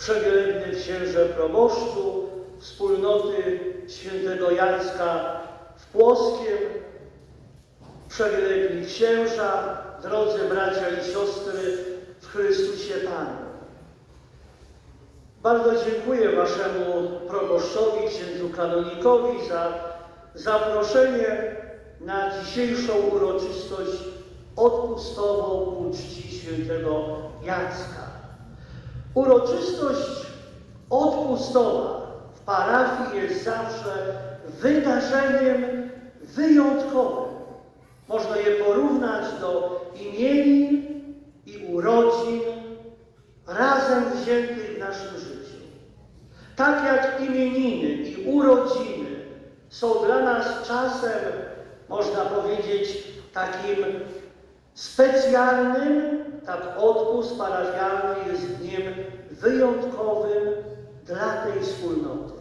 przewielebny księże proboszczu wspólnoty świętego Jacka w Płoskiem, przewielebni księża, drodzy bracia i siostry w Chrystusie Panu. Bardzo dziękuję Waszemu proboszczowi, księdzu kanonikowi za zaproszenie na dzisiejszą uroczystość odpustową ku świętego Jacka. Uroczystość odpustowa w parafii jest zawsze wydarzeniem wyjątkowym. Można je porównać do imienin i urodzin razem wziętych w naszym życiu. Tak jak imieniny i urodziny są dla nas czasem, można powiedzieć, takim specjalnym, tak odpust parafialny jest dniem wyjątkowym dla tej wspólnoty.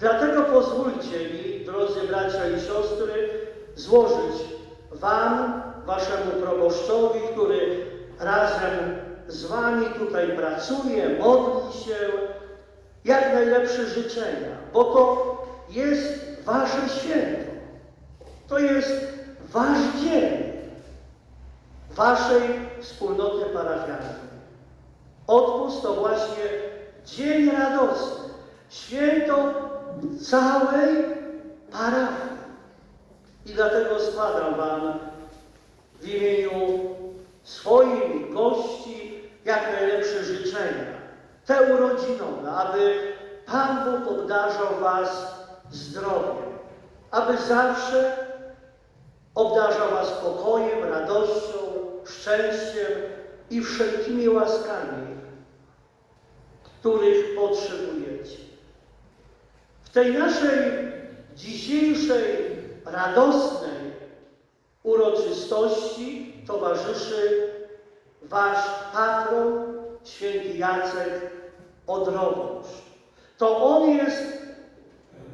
Dlatego pozwólcie mi, drodzy bracia i siostry, złożyć Wam, Waszemu proboszczowi, który razem z Wami tutaj pracuje, modli się, jak najlepsze życzenia, bo to jest Wasze święto. To jest Wasz dzień Waszej wspólnoty parafialnej. Odpust to właśnie dzień radosny, święto całej parafii. I dlatego składam Wam w imieniu swoim gości jak najlepsze życzenia, te urodzinowe, aby Pan Bóg obdarzał Was zdrowiem, aby zawsze obdarzał Was spokojem, radością, szczęściem i wszelkimi łaskami, których potrzebujecie. W tej naszej dzisiejszej radosnej uroczystości towarzyszy Wasz patron, święty Jacek Odrogocz. To on jest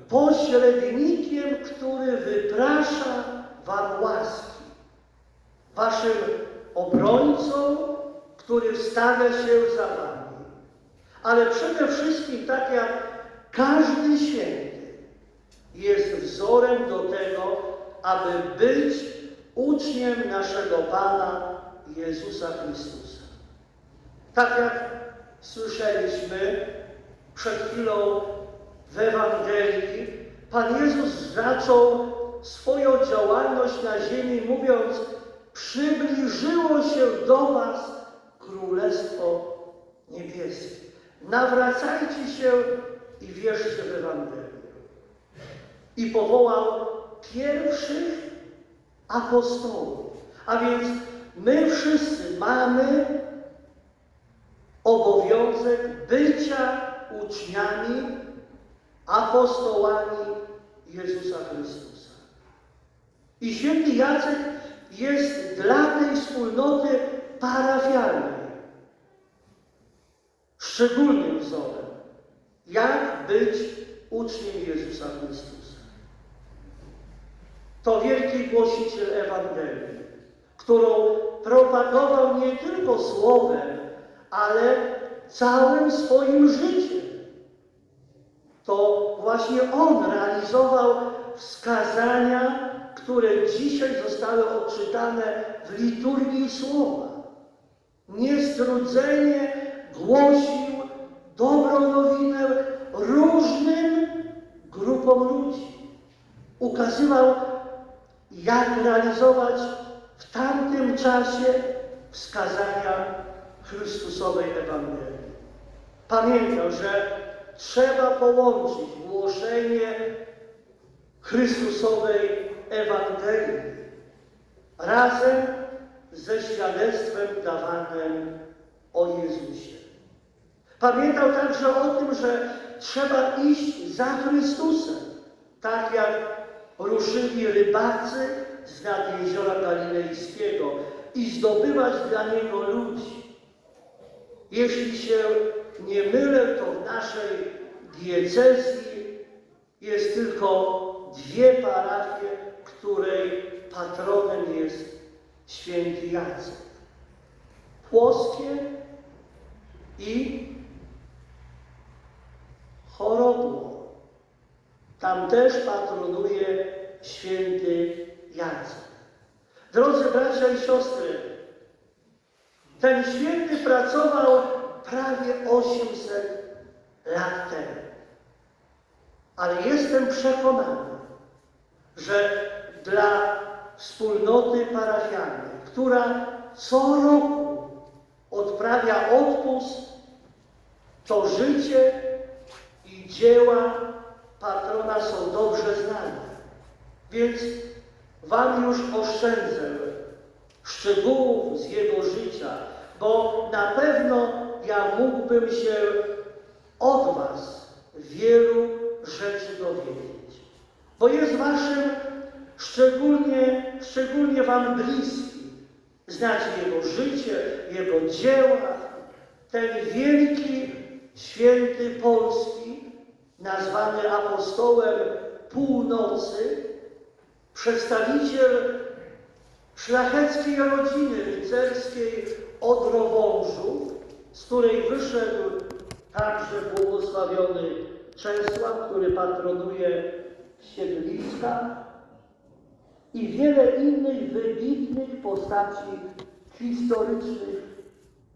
pośrednikiem, który wyprasza Wam łaski. Waszym obrońcą, który wstawia się za Wami. Ale przede wszystkim, tak jak każdy święty, jest wzorem do tego, aby być uczniem naszego Pana Jezusa Chrystusa. Tak jak słyszeliśmy przed chwilą w Ewangelii, Pan Jezus zaczął swoją działalność na ziemi, mówiąc: Przybliżyło się do Was Królestwo Niebieskie. Nawracajcie się i wierzcie w Ewangelię. I powołał pierwszych apostołów. A więc my wszyscy mamy obowiązek bycia uczniami, apostołami Jezusa Chrystusa. I święty Jacek jest dla tej wspólnoty parafialnej szczególnym wzorem, jak być uczniem Jezusa Chrystusa. To wielki głosiciel Ewangelii, którą propagował nie tylko słowem, ale całym swoim życiem. To właśnie on realizował wskazania, które dzisiaj zostały odczytane w liturgii słowa. Niestrudzenie głosił dobrą nowinę różnym grupom ludzi. Ukazywał, jak realizować w tamtym czasie wskazania Chrystusowej Ewangelii. Pamiętał, że trzeba połączyć głoszenie Chrystusowej Ewangelii razem ze świadectwem dawanym o Jezusie. Pamiętał także o tym, że trzeba iść za Chrystusem, tak jak ruszyli rybacy z nad jeziora Galilejskiego i zdobywać dla Niego ludzi. Jeśli się nie mylę, to w naszej diecezji jest tylko dwie parafie, której patronem jest święty Jacek. Płoskie i chorobło. Tam też patronuje święty Jacek. Drodzy bracia i siostry, ten święty pracował prawie 800 lat temu. Ale jestem przekonany, że dla wspólnoty parafialnej, która co roku odprawia odpust, to życie i dzieła patrona są dobrze znane. Więc Wam już oszczędzę szczegółów z jego życia, bo na pewno ja mógłbym się od Was wielu rzeczy dowiedzieć. Bo jest Waszym szczególnie, szczególnie Wam bliski. Znacie Jego życie, Jego dzieła. Ten wielki, święty Polski, nazwany apostołem północy, przedstawiciel szlacheckiej rodziny rycerskiej Odrowążów, z której wyszedł także błogosławiony Czesław, który patronuje Siedliska i wiele innych wybitnych postaci historycznych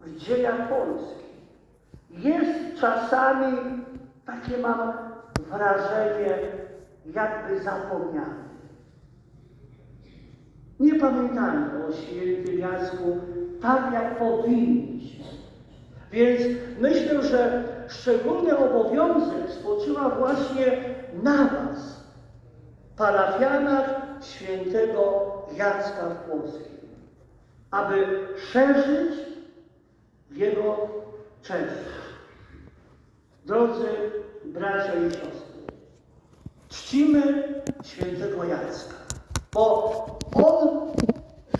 w dziejach Polski. Jest czasami, takie mam wrażenie, jakby zapomniany. Nie pamiętamy o świętym Jacku tak, jak powinniśmy. Więc myślę, że szczególny obowiązek spoczywa właśnie na Was, parafianach świętego Jacka w Polskim, aby szerzyć jego cześć. Drodzy bracia i siostry, czcimy świętego Jacka, bo on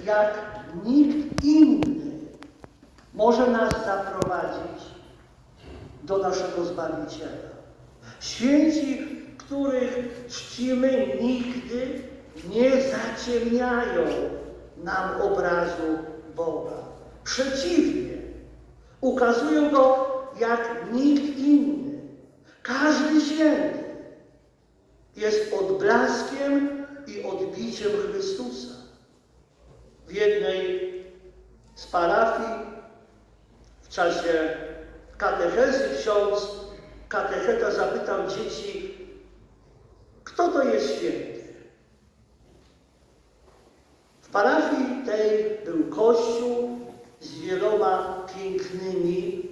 jak nikt inny może nas zaprowadzić do naszego Zbawiciela. Święci, których czcimy, nigdy nie zaciemniają nam obrazu Boga. Przeciwnie, ukazują go jak nikt inny. Każdy święty jest odblaskiem i odbiciem Chrystusa. W jednej z parafii w czasie katechezy ksiądz katecheta zapytał dzieci, kto to jest święty? W parafii tej był kościół z wieloma pięknymi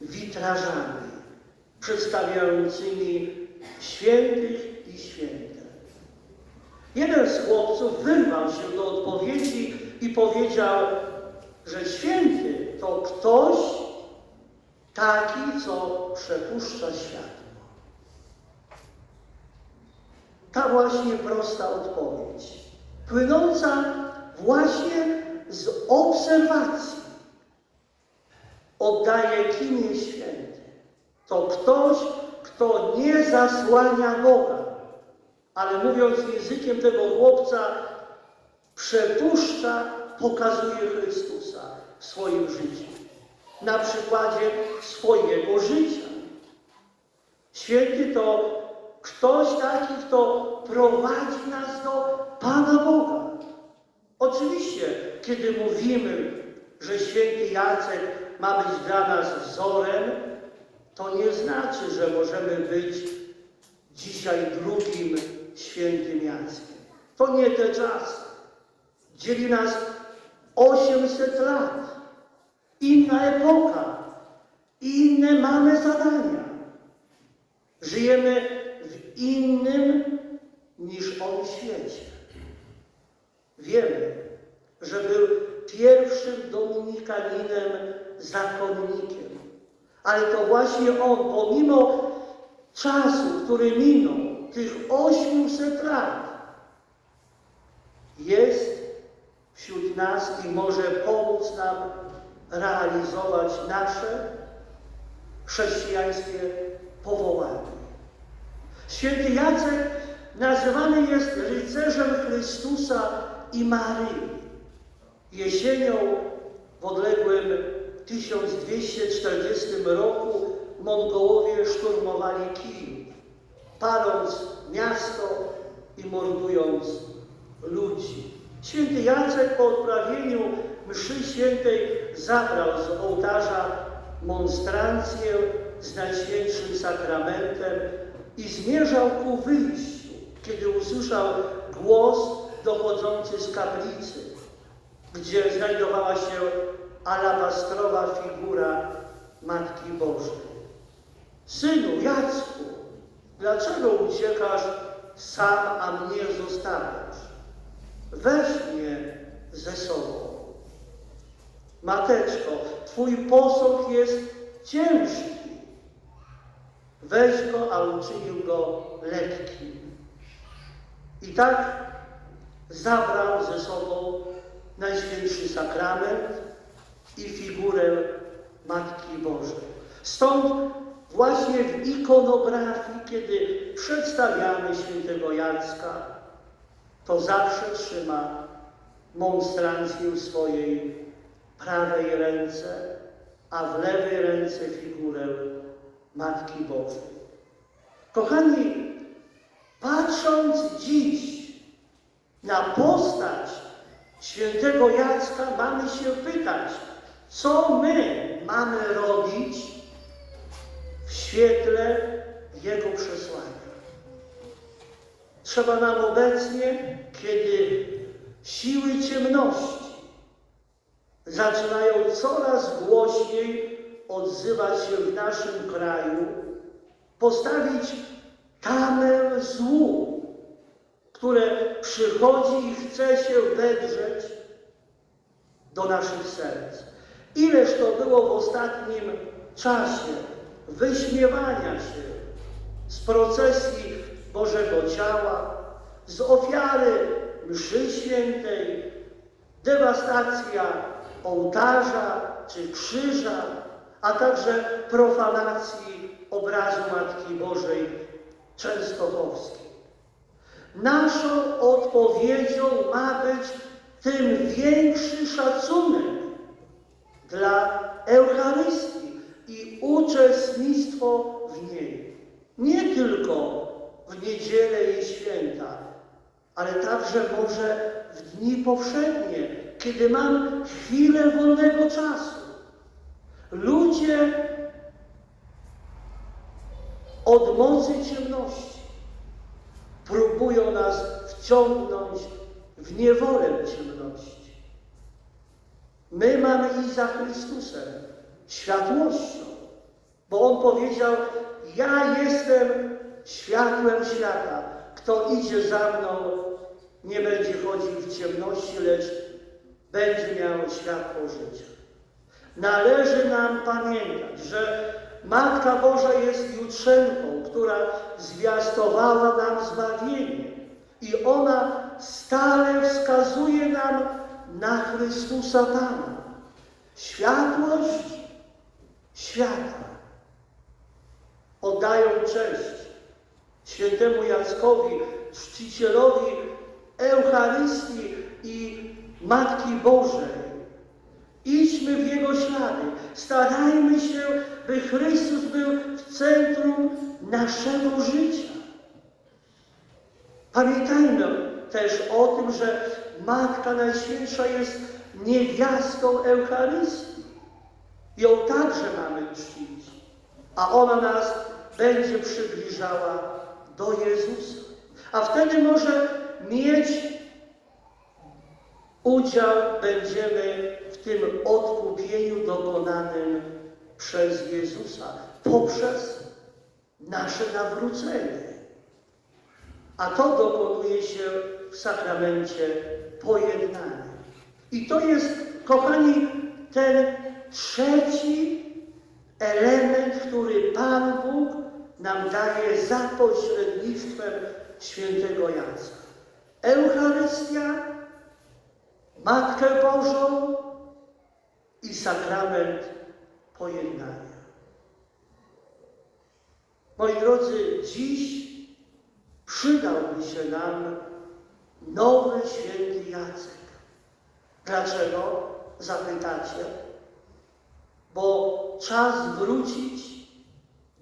witrażami przedstawiającymi świętych i święte. Jeden z chłopców wyrwał się do odpowiedzi i powiedział, że święty to ktoś taki, co przepuszcza światło. Ta właśnie prosta odpowiedź, płynąca właśnie z obserwacji, oddaje, kim jest święty. To ktoś, kto nie zasłania Boga, ale mówiąc językiem tego chłopca, przepuszcza, pokazuje Chrystusa w swoim życiu. Na przykładzie swojego życia. Święty to ktoś taki, kto prowadzi nas do Pana Boga. Oczywiście, kiedy mówimy, że święty Jacek ma być dla nas wzorem, to nie znaczy, że możemy być dzisiaj drugim świętym Jackiem. To nie te czasy. Dzieli nas 800 lat. Inna epoka. Inne mamy zadania. Żyjemy innym niż on świecie. Wiemy, że był pierwszym dominikaninem, zakonnikiem. Ale to właśnie on, pomimo czasu, który minął, tych 800 lat, jest wśród nas i może pomóc nam realizować nasze chrześcijańskie powołanie. Święty Jacek nazywany jest rycerzem Chrystusa i Maryi. Jesienią w odległym 1240 roku Mongołowie szturmowali Kijów. paląc miasto i mordując ludzi. Święty Jacek po odprawieniu mszy świętej zabrał z ołtarza monstrancję z Najświętszym Sakramentem i zmierzał ku wyjściu, kiedy usłyszał głos dochodzący z kaplicy, gdzie znajdowała się alabastrowa figura Matki Bożej. Synu Jacku, dlaczego uciekasz sam, a mnie zostawiasz? Weź mnie ze sobą. Mateczko, twój posąg jest ciężki. Weź go, a uczynił go lekkim. I tak zabrał ze sobą Najświętszy Sakrament i figurę Matki Bożej. Stąd właśnie w ikonografii, kiedy przedstawiamy świętego Jacka, to zawsze trzyma monstrancję w swojej prawej ręce, a w lewej ręce figurę Matki Bożej. Kochani, patrząc dziś na postać świętego Jacka, mamy się pytać, co my mamy robić w świetle jego przesłania. Trzeba nam obecnie, kiedy siły ciemności zaczynają coraz głośniej odzywać się w naszym kraju, postawić tamę złu, które przychodzi i chce się wedrzeć do naszych serc. Ileż to było w ostatnim czasie wyśmiewania się z procesji Bożego Ciała, z ofiary mszy świętej, dewastacja ołtarza czy krzyża, a także profanacji obrazu Matki Bożej Częstochowskiej. Naszą odpowiedzią ma być tym większy szacunek dla Eucharystii i uczestnictwo w niej. Nie tylko w niedzielę i święta, ale także może w dni powszednie, kiedy mam chwilę wolnego czasu. Ludzie od mocy ciemności próbują nas wciągnąć w niewolę ciemności. My mamy iść za Chrystusem, światłością, bo On powiedział, ja jestem światłem świata. Kto idzie za mną, nie będzie chodził w ciemności, lecz będzie miał światło życia. Należy nam pamiętać, że Matka Boża jest jutrzenką, która zwiastowała nam zbawienie i ona stale wskazuje nam na Chrystusa Pana. Światłość świata. Oddają cześć świętemu Jackowi, czcicielowi Eucharystii i Matki Bożej. Idźmy w Jego ślady. Starajmy się, by Chrystus był w centrum naszego życia. Pamiętajmy też o tym, że Matka Najświętsza jest niewiastą Eucharystii. Ją także mamy czcić, a ona nas będzie przybliżała do Jezusa. A wtedy może mieć udział będziemy w tym odkupieniu dokonanym przez Jezusa poprzez nasze nawrócenie. A to dokonuje się w sakramencie pojednania. I to jest, kochani, ten trzeci element, który Pan Bóg nam daje za pośrednictwem świętego Jacka. Eucharystia, Matkę Bożą i sakrament pojednania. Moi drodzy, dziś przydałby się nam nowy święty Jacek. Dlaczego? Zapytacie. Bo czas wrócić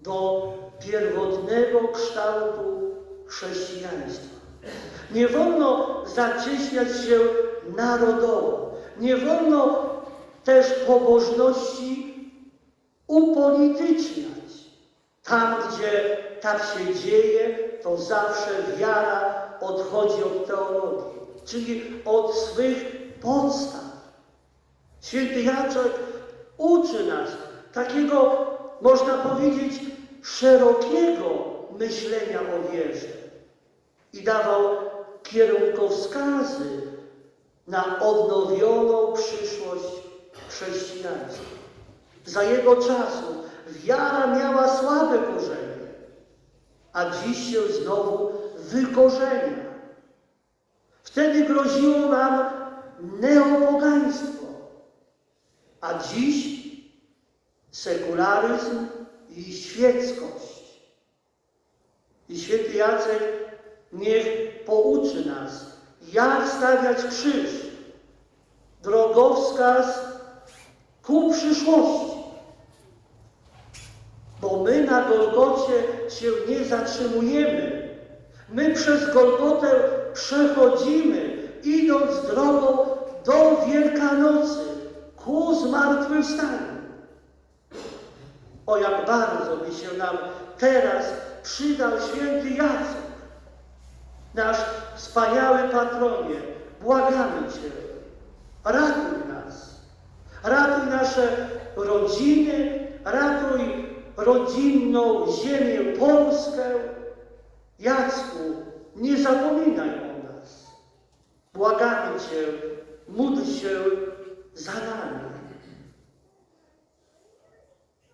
do pierwotnego kształtu chrześcijaństwa. Nie wolno zacieśniać się narodowo. Nie wolno też pobożności upolityczniać. Tam, gdzie tak się dzieje, to zawsze wiara odchodzi od teologii, czyli od swych podstaw. Święty Jacek uczy nas takiego, można powiedzieć, szerokiego myślenia o wierze i dawał kierunkowskazy na odnowioną przyszłość chrześcijaństwa. Za jego czasu wiara miała słabe korzenie, a dziś się znowu wykorzenia. Wtedy groziło nam neopogaństwo, a dziś sekularyzm i świeckość. I święty Jacek niech pouczy nas, jak stawiać krzyż, drogowskaz ku przyszłości. Bo my na Golgocie się nie zatrzymujemy. My przez Golgotę przechodzimy, idąc drogą do Wielkanocy, ku zmartwychwstaniu. O jak bardzo by się nam teraz przydał święty Jacek, nasz wspaniały patronie. Błagamy Cię, ratuj nas, ratuj nasze rodziny, ratuj rodzinną ziemię Polskę. Jacku, nie zapominaj o nas. Błagamy Cię, módl się za nami.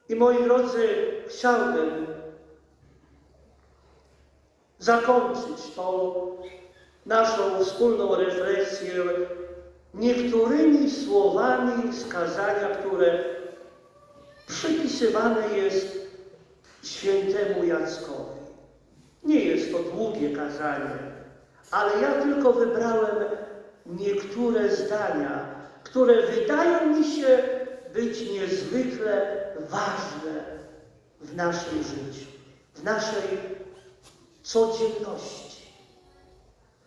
I moi drodzy, chciałbym zakończyć tą naszą wspólną refleksję niektórymi słowami z kazania, które przypisywane jest świętemu Jackowi. Nie jest to długie kazanie, ale ja tylko wybrałem niektóre zdania, które wydają mi się być niezwykle ważne w naszym życiu, w naszej codzienności.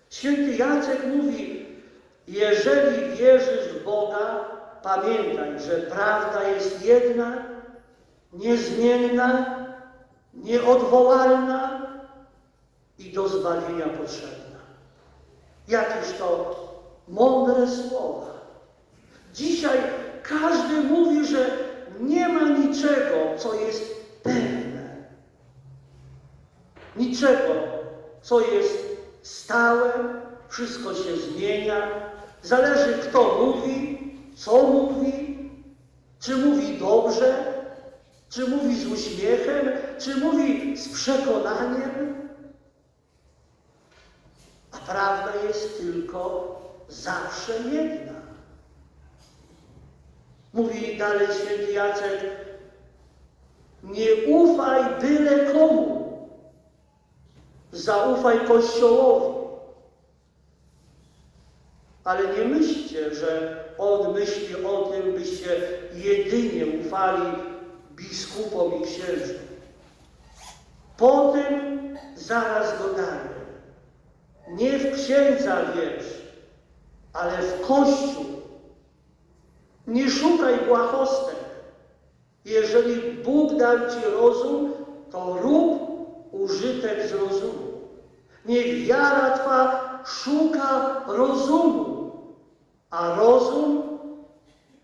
Święty Jacek mówi, jeżeli wierzysz w Boga, pamiętaj, że prawda jest jedna, niezmienna, nieodwołalna i do zbawienia potrzebna. Jakież to mądre słowa. Dzisiaj każdy mówi, że nie ma niczego, co jest pewne. Niczego, co jest stałe, wszystko się zmienia. Zależy, kto mówi, co mówi, czy mówi dobrze, czy mówi z uśmiechem, czy mówi z przekonaniem. A prawda jest tylko zawsze jedna. Mówi dalej święty Jacek, nie ufaj byle komu, zaufaj Kościołowi. Ale nie myślcie, że on myśli o tym, byście jedynie ufali biskupom i księżom. Potem zaraz dodaje, nie w księdza wierz, ale w Kościół. Nie szukaj błahostek. Jeżeli Bóg dał Ci rozum, to rób użytek z rozumu. Niech wiara Twa szuka rozumu, a rozum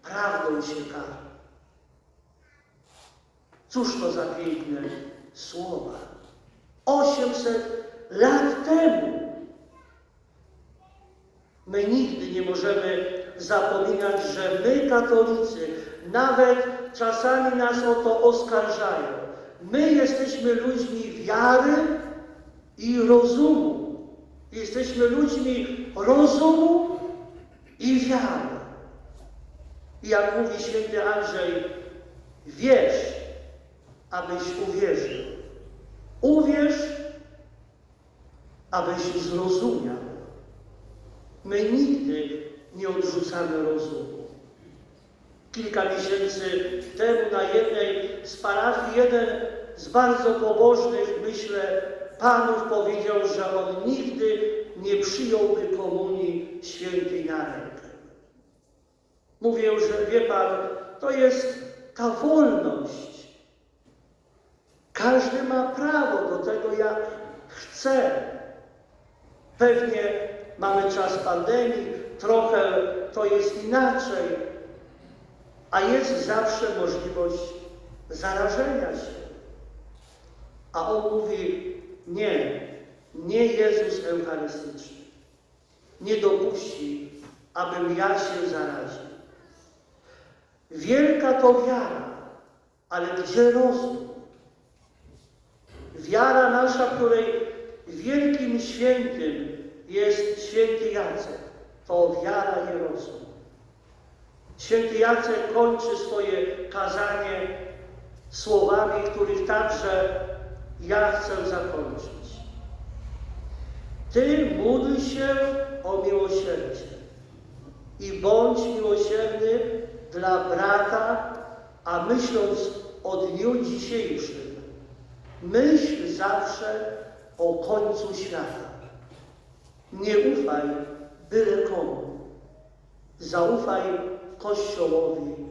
prawdą się karmi. Cóż to za piękne słowa. 800 lat temu My nigdy nie możemy zapominać, że my, katolicy, nawet czasami nas o to oskarżają. My jesteśmy ludźmi wiary i rozumu. Jesteśmy ludźmi rozumu i wiary. I jak mówi święty Andrzej, wierz, abyś uwierzył. Uwierz, abyś zrozumiał. My nigdy nie odrzucamy rozumu. Kilka miesięcy temu na jednej z parafii jeden z bardzo pobożnych, myślę, panów powiedział, że on nigdy nie przyjąłby komunii świętej na rękę. Mówię, że wie pan, to jest ta wolność. Każdy ma prawo do tego, jak chce. Pewnie mamy czas pandemii, trochę to jest inaczej, a jest zawsze możliwość zarażenia się. A on mówi: Nie, nie Jezus Eucharystyczny. Nie dopuści, abym ja się zaraził. Wielka to wiara, ale gdzie rozum? Wiara nasza, której wielkim świętym jest święty Jacek, to wiara i rozum. Święty Jacek kończy swoje kazanie słowami, których także ja chcę zakończyć. Ty módl się o miłosierdzie i bądź miłosierny dla brata, a myśląc o dniu dzisiejszym, myśl zawsze o końcu świata. Nie ufaj byle komu. Zaufaj Kościołowi.